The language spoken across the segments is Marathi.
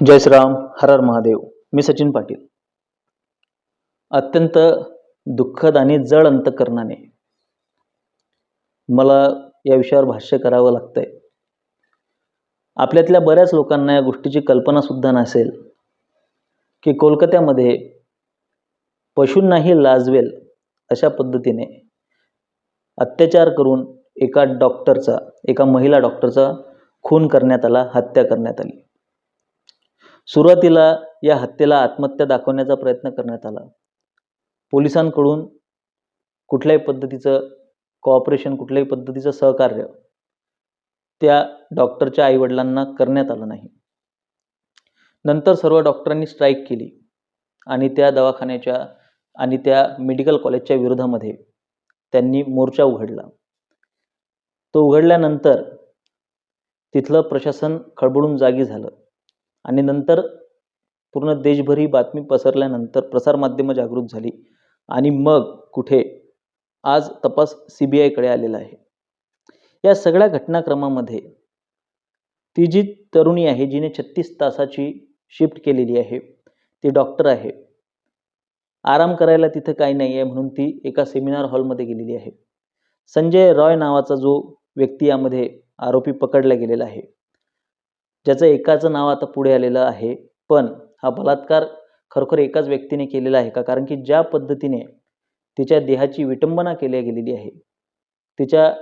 जय श्रीराम हर हर महादेव मी सचिन पाटील. अत्यंत दुःखद आणि जड अंतकरणाने मला या विषयावर भाष्य करावं लागतंय. आपल्यातल्या बऱ्याच लोकांना या गोष्टीची कल्पना सुद्धा नसेल की कोलकात्यामध्ये पशूंनाही लाजवेल अशा पद्धतीने अत्याचार करून एका डॉक्टरचा एका महिला डॉक्टरचा खून करण्यात आला हत्या करण्यात आली. सुरुवातीला या हत्येला आत्महत्या दाखवण्याचा प्रयत्न करण्यात आला. पोलिसांकडून कुठल्याही पद्धतीचं कॉपरेशन कुठल्याही पद्धतीचं सहकार्य त्या डॉक्टरच्या आईवडिलांना करण्यात आलं नाही. नंतर सर्व डॉक्टरांनी स्ट्राईक केली आणि त्या दवाखान्याच्या आणि त्या मेडिकल कॉलेजच्या विरोधामध्ये त्यांनी मोर्चा उघडला. तो उघडल्यानंतर तिथलं प्रशासन खळबळून जागी झालं. आणि नंतर पूर्ण देशभर ही बातमी पसरल्यानंतर प्रसारमाध्यमं जागृत झाली. आणि मग कुठे? आज तपास सी बी आयकडे आलेला आहे. या सगळ्या घटनाक्रमामध्ये ती जी तरुणी आहे जिने छत्तीस तासाची शिफ्ट केलेली आहे ती डॉक्टर आहे. आराम करायला तिथं काही नाही आहे म्हणून ती एका सेमिनार हॉलमध्ये गेलेली आहे. संजय रॉय नावाचा जो व्यक्ती यामध्ये आरोपी पकडला गेलेला आहे. ज्याचं एकाचं नाव आता पुढे आलेलं आहे. पण हा बलात्कार खरोखर एकाच व्यक्तीने केलेला आहे का? कारण की ज्या पद्धतीने तिच्या देहाची विटंबना केल्या गेलेली आहे. तिच्या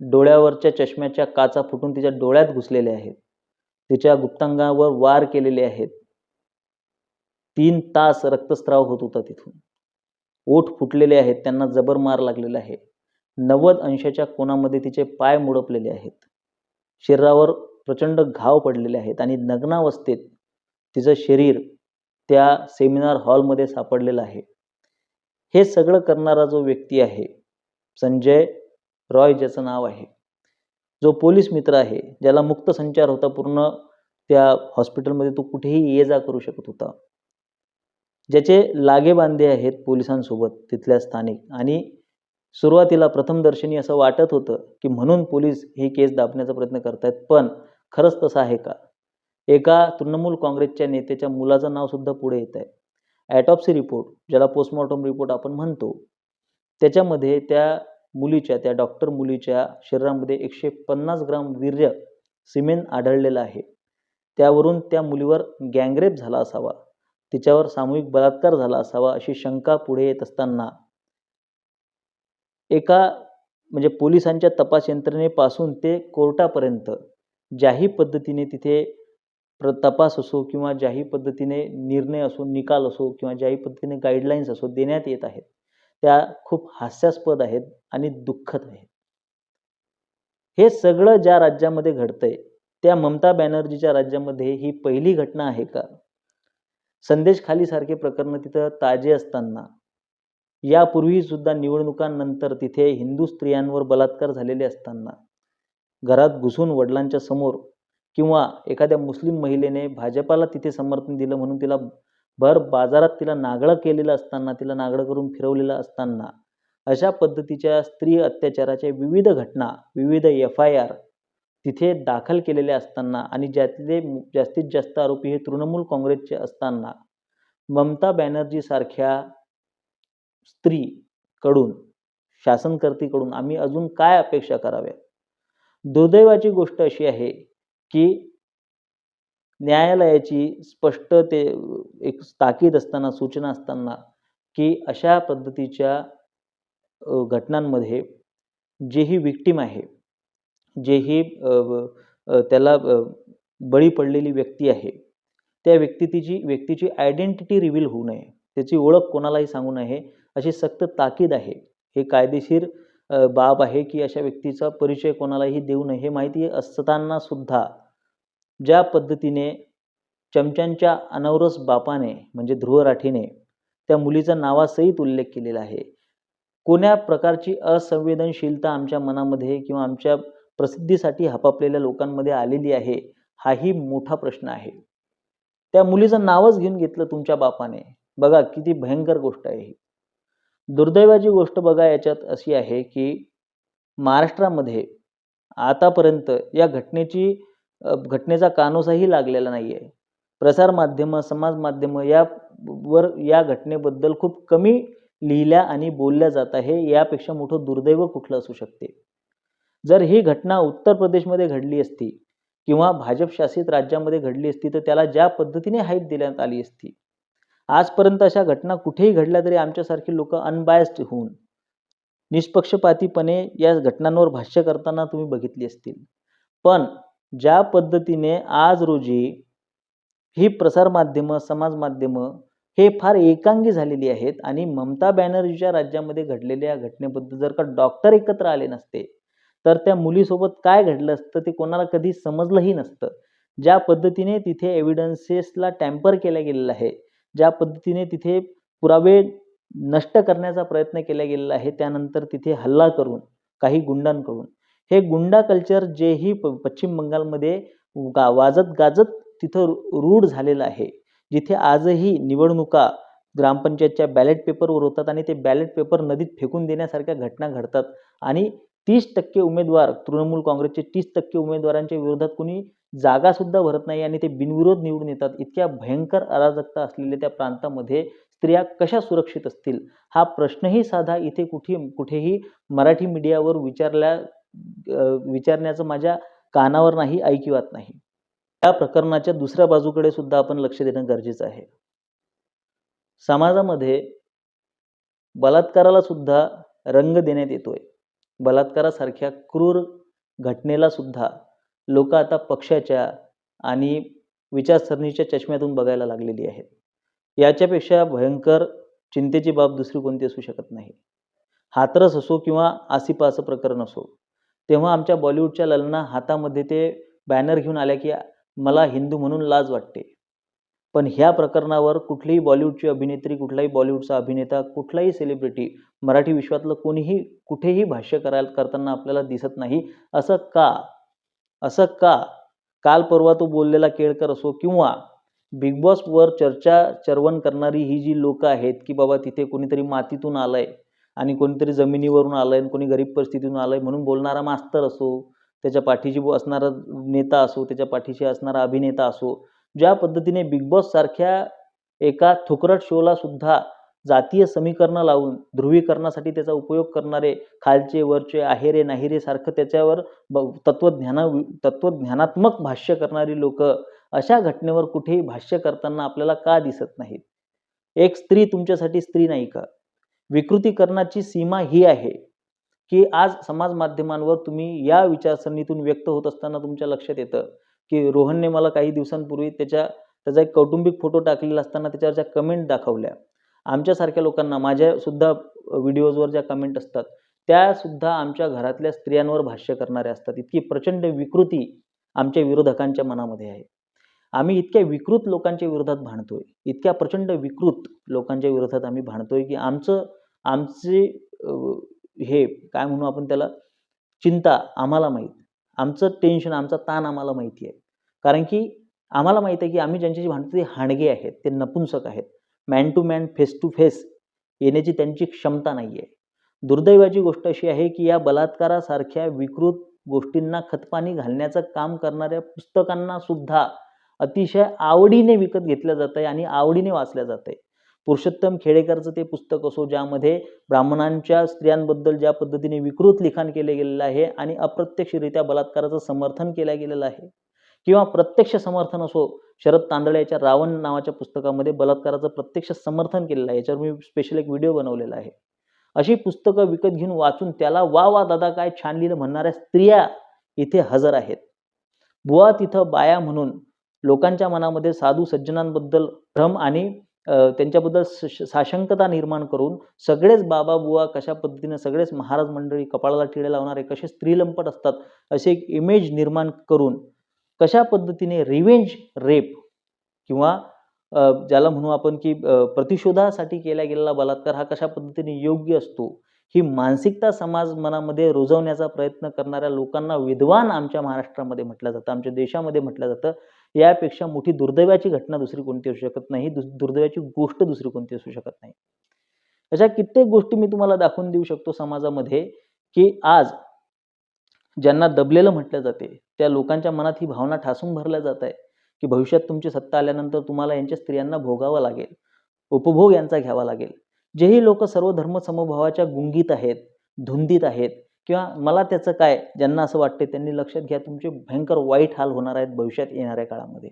डोळ्यावरच्या चष्म्याच्या काचा फुटून तिच्या डोळ्यात घुसलेल्या आहेत. तिच्या गुप्तांगावर वार केलेले आहेत. तीन तास रक्तस्राव होत होता तिथून. ओठ फुटलेले आहेत त्यांना जबर मार लागलेला आहे. नव्वद अंशाच्या कोणामध्ये तिचे पाय मुडपलेले आहेत. शरीरावर प्रचंड घाव पडलेले आहेत आणि नग्नावस्थेत तिचं शरीर त्या सेमिनार हॉलमध्ये सापडलेलं आहे. हे सगळं करणारा जो व्यक्ती आहे संजय रॉय ज्याचं नाव आहे जो पोलीस मित्र आहे ज्याला मुक्त संचार होता पूर्ण त्या हॉस्पिटलमध्ये तो कुठेही ये जा करू शकत होता. ज्याचे लागे बांधे आहेत पोलिसांसोबत तिथल्या स्थानिक आणि सुरुवातीला प्रथमदर्शनी असं वाटत होतं की म्हणून पोलीस ही केस दाबण्याचा प्रयत्न करतायत पण खरंच तसं आहे का? एका तृणमूल काँग्रेसच्या नेत्याच्या मुलाचं नाव सुद्धा पुढे येत आहे. ॲटॉप्सी रिपोर्ट ज्याला पोस्टमॉर्टम रिपोर्ट आपण म्हणतो त्याच्यामध्ये त्या मुलीच्या त्या डॉक्टर मुलीच्या शरीरामध्ये एकशे पन्नास ग्राम वीर्य सिमेंट आढळलेलं आहे. त्यावरून त्या मुलीवर गँगरेप झाला असावा. तिच्यावर सामूहिक बलात्कार झाला असावा अशी शंका पुढे येत असताना एका म्हणजे पोलिसांच्या तपास यंत्रणेपासून ते कोर्टापर्यंत ज्याही पद्धतीने तिथे प्र तपास असो किंवा ज्याही पद्धतीने निर्णय असो निकाल असो किंवा ज्याही पद्धतीने गाईडलाईन्स असो देण्यात येत आहेत त्या खूप हास्यास्पद आहेत आणि दुःखद आहेत. हे सगळं ज्या राज्यामध्ये घडतंय त्या ममता बॅनर्जीच्या राज्यामध्ये ही पहिली घटना आहे का? संदेश खाली सारखे प्रकरण तिथं ताजे असताना यापूर्वी सुद्धा निवडणुकांनंतर तिथे हिंदू स्त्रियांवर बलात्कार झालेले असताना घरात घुसून वडिलांच्या समोर किंवा एखाद्या मुस्लिम महिलेने भाजपाला तिथे समर्थन दिलं म्हणून तिला भर बाजारात तिला नागळं केलेलं असताना तिला नागळं करून फिरवलेलं असताना अशा पद्धतीच्या स्त्री अत्याचाराच्या विविध घटना विविध एफ आय आर तिथे दाखल केलेल्या असताना आणि ज्यातले जास्तीत जास्त आरोपी हे तृणमूल काँग्रेसचे असताना ममता बॅनर्जी सारख्या स्त्रीकडून शासनकर्तीकडून आम्ही अजून काय अपेक्षा कराव्या दुर्दैवाची गोष्ट अशी आहे की न्यायालयाची स्पष्ट ते एक ताकीद असताना सूचना असताना की अशा पद्धतीच्या घटनांमध्ये जेही विक्टीम आहे जेही त्याला बळी पडलेली व्यक्ती आहे त्या व्यक्ती तिची व्यक्तीची आयडेंटिटी रिव्हील होऊ नये त्याची ओळख कोणालाही सांगू नये अशी सक्त ताकीद आहे हे कायदेशीर बाब आहे की अशा व्यक्तीचा परिचय कोणालाही देऊ नये हे माहिती असताना सुद्धा ज्या पद्धतीने चमच्यांच्या अनवरस बापाने म्हणजे ध्रुव राठीने त्या मुलीचा नावासहित उल्लेख केलेला आहे. कोण्या प्रकारची असंवेदनशीलता आमच्या मनामध्ये किंवा आमच्या प्रसिद्धीसाठी हपापलेल्या लोकांमध्ये आलेली आहे हाही मोठा प्रश्न आहे. त्या मुलीचं नावच घेऊन घेतलं तुमच्या बापाने. बघा किती भयंकर गोष्ट आहे ही. दुर्दैवाची गोष्ट बघा याच्यात अशी आहे की महाराष्ट्रामध्ये आतापर्यंत या घटनेची घटनेचा कानोसाही लागलेला नाही आहे प्रसारमाध्यमं समाज माध्यमं या वर या घटनेबद्दल खूप कमी लिहिल्या आणि बोलल्या जात आहे यापेक्षा मोठं दुर्दैव कुठलं असू शकते? जर ही घटना उत्तर प्रदेशमध्ये घडली असती किंवा भाजप शासित राज्यामध्ये घडली असती तर त्याला ज्या पद्धतीने हाईप देण्यात आली असती आजपर्यंत अशा घटना कुठेही घडल्या तरी आमच्यासारखी लोक अनबायस्ड होऊन निष्पक्षपातीपणे या घटनांवर भाष्य करताना तुम्ही बघितली असतील. पण ज्या पद्धतीने आज रोजी ही प्रसारमाध्यमं समाज माध्यमं हे फार एकांगी झालेली आहेत आणि ममता बॅनर्जीच्या राज्यामध्ये घडलेल्या घटनेबद्दल जर का डॉक्टर एकत्र आले नसते तर त्या मुलीसोबत काय घडलं असतं ते कोणाला कधी समजलंही नसतं. ज्या पद्धतीने तिथे एव्हिडन्सेसला टॅम्पर केलं गेलेलं आहे ज्या पद्धतीने तिथे पुरावे नष्ट करण्याचा प्रयत्न केला गेलेला आहे त्यानंतर तिथे हल्ला करून काही गुंडांकडून. हे गुंडा कल्चर जेही प पश्चिम बंगालमध्ये गा वाजत गाजत तिथं रूढ झालेलं आहे. जिथे आजही निवडणुका ग्रामपंचायतच्या बॅलेट पेपरवर होतात आणि ते बॅलेट पेपर नदीत फेकून देण्यासारख्या घटना घडतात. आणि तीस टक्के उमेदवार तृणमूल काँग्रेसचे तीस टक्के उमेदवारांच्या विरोधात कोणी जागासुद्धा भरत नाही आणि ते बिनविरोध निवडून येतात. इतक्या भयंकर अराजकता असलेल्या त्या प्रांतामध्ये स्त्रिया कशा सुरक्षित असतील? हा प्रश्नही साधा इथे कुठे कुठेही मराठी मीडियावर विचारल्या विचारण्याचं माझ्या कानावर नाही ऐकिवात नाही. या प्रकरणाच्या दुसऱ्या बाजूकडे सुद्धा आपण लक्ष देणं गरजेचं आहे. समाजामध्ये बलात्काराला सुद्धा रंग देण्यात येतोय. बलात्कारासारख्या क्रूर घटनेला सुद्धा लोक आता पक्षाच्या आणि विचारसरणीच्या चष्म्यातून बघायला लागलेली आहेत. याच्यापेक्षा भयंकर चिंतेची बाब दुसरी कोणती असू शकत नाही. हातरस असो किंवा आसिपाचं प्रकरण असो तेव्हा आमच्या बॉलिवूडच्या ललना हातामध्ये ते बॅनर घेऊन आल्या की मला हिंदू म्हणून लाज वाटते. पण ह्या प्रकरणावर कुठलीही बॉलिवूडची अभिनेत्री कुठलाही बॉलिवूडचा अभिनेता कुठलाही सेलिब्रिटी मराठी विश्वातलं कोणीही कुठेही भाष्य करायला करताना आपल्याला दिसत नाही असं का असं का? काल परवा तो बोललेला केळकर असो किंवा बिग बॉसवर चर्चा चर्वण करणारी ही जी लोक आहेत की बाबा तिथे कोणीतरी मातीतून आलंय आणि कोणीतरी जमिनीवरून आलंय आणि कोणी गरीब परिस्थितीतून आलंय म्हणून बोलणारा मास्तर असो त्याच्या पाठीशी असणारा नेता असो त्याच्या पाठीशी असणारा अभिनेता असो ज्या पद्धतीने बिग बॉस सारख्या एका थुकरट शोला सुद्धा जातीय समीकरणं लावून ध्रुवीकरणासाठी त्याचा उपयोग करणारे खालचे वरचे आहेरे नाहिरे सारखं त्याच्यावर ब- तत्वज्ञाना तत्वज्ञानात्मक भाष्य करणारी लोक अशा घटनेवर कुठेही भाष्य करताना आपल्याला का दिसत नाहीत? एक स्त्री तुमच्यासाठी स्त्री नाही का? विकृतीकरणाची सीमा ही आहे की आज समाज माध्यमांवर तुम्ही या विचारसरणीतून व्यक्त होत असताना तुमच्या लक्षात येतं की रोहनने मला काही दिवसांपूर्वी त्याच्या त्याचा एक कौटुंबिक फोटो टाकलेला असताना त्याच्यावरच्या कमेंट दाखवल्या. आमच्यासारख्या लोकांना माझ्यासुद्धा व्हिडिओजवर ज्या कमेंट असतात त्यासुद्धा आमच्या घरातल्या स्त्रियांवर भाष्य करणाऱ्या असतात. इतकी प्रचंड विकृती आमच्या विरोधकांच्या मनामध्ये आहे. आम्ही इतक्या विकृत लोकांच्या विरोधात भांडतोय. इतक्या प्रचंड विकृत लोकांच्या विरोधात आम्ही भांडतोय की आमचं आमचे हे काय म्हणू आपण त्याला चिंता आम्हाला माहीत. आमचं टेन्शन आमचा ताण आम्हाला माहिती आहे. कारण की आम्हाला माहिती आहे की आम्ही ज्यांच्याशी भांडतो ते हाणगे आहेत ते नपुंसक आहेत. Man to man face to face येण्याची त्यांची क्षमता नाही आहे दुर्दैवाची गोष्ट अशी आहे की या बलात्कारासारख्या विकृत गोष्टींना खतपाणी घालण्याचं काम करणाऱ्या पुस्तकांना सुद्धा अतिशय आवडीने विकत घेतलं जात आहे आणि आवडीने वाचलं जात आहे पुरुषोत्तम खेडेकरचं ते पुस्तक असो ज्यामध्ये ब्राह्मणांच्या स्त्रियांबद्दल ज्या पद्धतीने विकृत लिखाण केले गेलेलं आहे आणि अप्रत्यक्षरित्या बलात्काराचं समर्थन केलं गेलेलं आहे. किंवा प्रत्यक्ष समर्थन असो शरद तांदळ्याच्या रावण नावाच्या पुस्तकामध्ये बलात्काराचं प्रत्यक्ष समर्थन केलेलं आहे. याच्यावर मी स्पेशल एक व्हिडिओ बनवलेला आहे. अशी पुस्तकं विकत घेऊन वाचून त्याला वा वा दादा काय छान लिहिलं म्हणणाऱ्या स्त्रिया इथे हजर आहेत. बुवा तिथं बाया म्हणून लोकांच्या मनामध्ये साधू सज्जनांबद्दल भ्रम आणि त्यांच्याबद्दल स- श- साशंकता निर्माण करून सगळेच बाबा बुवा कशा पद्धतीने सगळेच महाराज मंडळी कपाळाला टिळे लावणारे कसे स्त्रीलंपट असतात असे एक इमेज निर्माण करून कशा पद्धतीने रिवेंज रेप किंवा ज्याला म्हणू आपण की प्रतिशोधासाठी केला गेलेला बलात्कार हा कशा पद्धतीने योग्य असतो ही मानसिकता समाज मनामध्ये रुजवण्याचा प्रयत्न करणाऱ्या लोकांना विद्वान आमच्या महाराष्ट्रामध्ये म्हटलं जातं आमच्या देशामध्ये म्हटलं जातं. यापेक्षा मोठी दुर्दैवाची घटना दुसरी कोणती असू शकत नाही दुस- दुर्दैवाची गोष्ट दुसरी कोणती असू शकत नाही. अशा कित्येक गोष्टी मी तुम्हाला दाखवून देऊ शकतो समाजामध्ये की आज ज्यांना दबलेलं म्हटलं जाते त्या लोकांच्या मनात ही भावना ठासून भरल्या जात आहे की भविष्यात तुमची सत्ता आल्यानंतर तुम्हाला यांच्या स्त्रियांना भोगावं लागेल उपभोग यांचा घ्यावा लागेल. जेही लोक सर्व धर्म समभावाच्या गुंगीत आहेत धुंदीत आहेत किंवा मला त्याचं काय ज्यांना असं वाटते त्यांनी लक्षात घ्या तुमचे भयंकर वाईट हाल होणार आहेत भविष्यात येणाऱ्या काळामध्ये.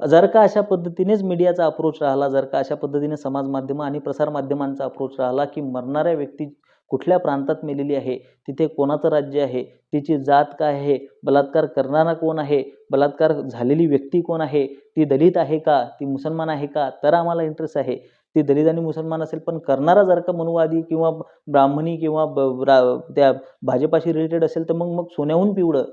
जर का अशा पद्धतीनेच मीडियाचा अप्रोच राहिला जर का अशा पद्धतीने समाज माध्यम आणि प्रसार माध्यमांचा अप्रोच राहिला की मरणाऱ्या व्यक्ती कुठल्या प्रांतात मेलेली आहे? तिथे कोणाचं राज्य आहे? तिची जात काय आहे? बलात्कार करणारा कोण आहे? बलात्कार झालेली व्यक्ती कोण आहे? ती दलित आहे का? ती मुसलमान आहे का? तर आम्हाला इंटरेस्ट आहे. ती दलित आणि मुसलमान असेल पण करणारा जर का मनुवादी किंवा ब्राह्मणी किंवा ब- रा- त्या भाजपाशी रिलेटेड असेल तर मग मग सोन्याहून पिवळं.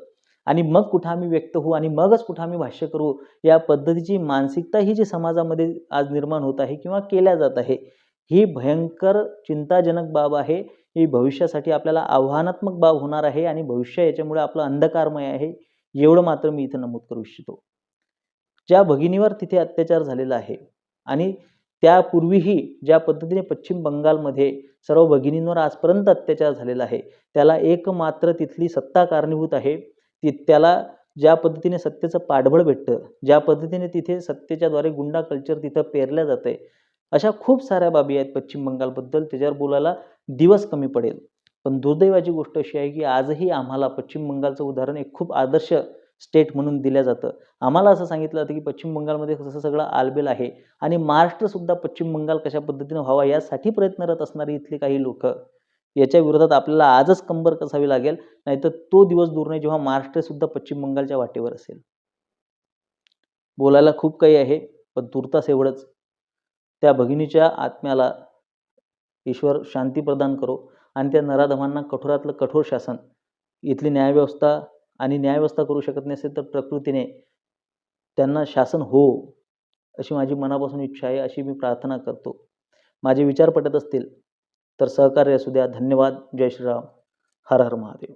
आणि मग कुठं आम्ही व्यक्त होऊ आणि मगच कुठं आम्ही भाष्य करू? या पद्धतीची मानसिकता ही जी समाजामध्ये आज निर्माण होत आहे किंवा केल्या जात आहे ही भयंकर चिंताजनक बाब आहे. ही भविष्यासाठी आपल्याला आव्हानात्मक बाब होणार आहे आणि भविष्य याच्यामुळे आपलं अंधकारमय आहे एवढं मात्र मी इथं नमूद करू इच्छितो. ज्या भगिनीवर तिथे अत्याचार झालेला आहे आणि त्यापूर्वीही ज्या पद्धतीने पश्चिम बंगालमध्ये सर्व भगिनींवर आजपर्यंत अत्याचार झालेला आहे त्याला एकमात्र तिथली सत्ता कारणीभूत आहे. ती त्याला ज्या पद्धतीने सत्तेचं पाठबळ भेटतं ज्या पद्धतीने तिथे सत्तेच्याद्वारे गुंडा कल्चर तिथं पेरल्या जाते अशा खूप साऱ्या बाबी आहेत पश्चिम बंगालबद्दल त्याच्यावर बोलायला दिवस कमी पडेल. पण दुर्दैवाची गोष्ट अशी आहे की आजही आम्हाला पश्चिम बंगालचं उदाहरण एक खूप आदर्श स्टेट म्हणून दिलं जातं. आम्हाला असं सांगितलं जातं की पश्चिम बंगालमध्ये कसं सगळं आलबेल आहे आणि महाराष्ट्रसुद्धा पश्चिम बंगाल कशा पद्धतीनं व्हावा यासाठी प्रयत्नरत असणारी इथली काही लोक. याच्या विरोधात आपल्याला आजच कंबर कसावी लागेल? नाहीतर तो दिवस दूर नाही जेव्हा महाराष्ट्रसुद्धा पश्चिम बंगालच्या वाटेवर असेल. बोलायला खूप काही आहे पण तुर्तास एवढंच. त्या भगिनीच्या आत्म्याला ईश्वर शांती प्रदान करो आणि त्या नराधमांना कठोरातलं कठोर शासन. इथली न्यायव्यवस्था आणि न्यायव्यवस्था करू शकत नसेल तर प्रकृतीने त्यांना शासन हो अशी माझी मनापासून इच्छा आहे अशी मी प्रार्थना करतो. माझे विचार पटत असतील तर सहकार्य असू द्या. धन्यवाद. जय श्रीराम. हर हर महादेव.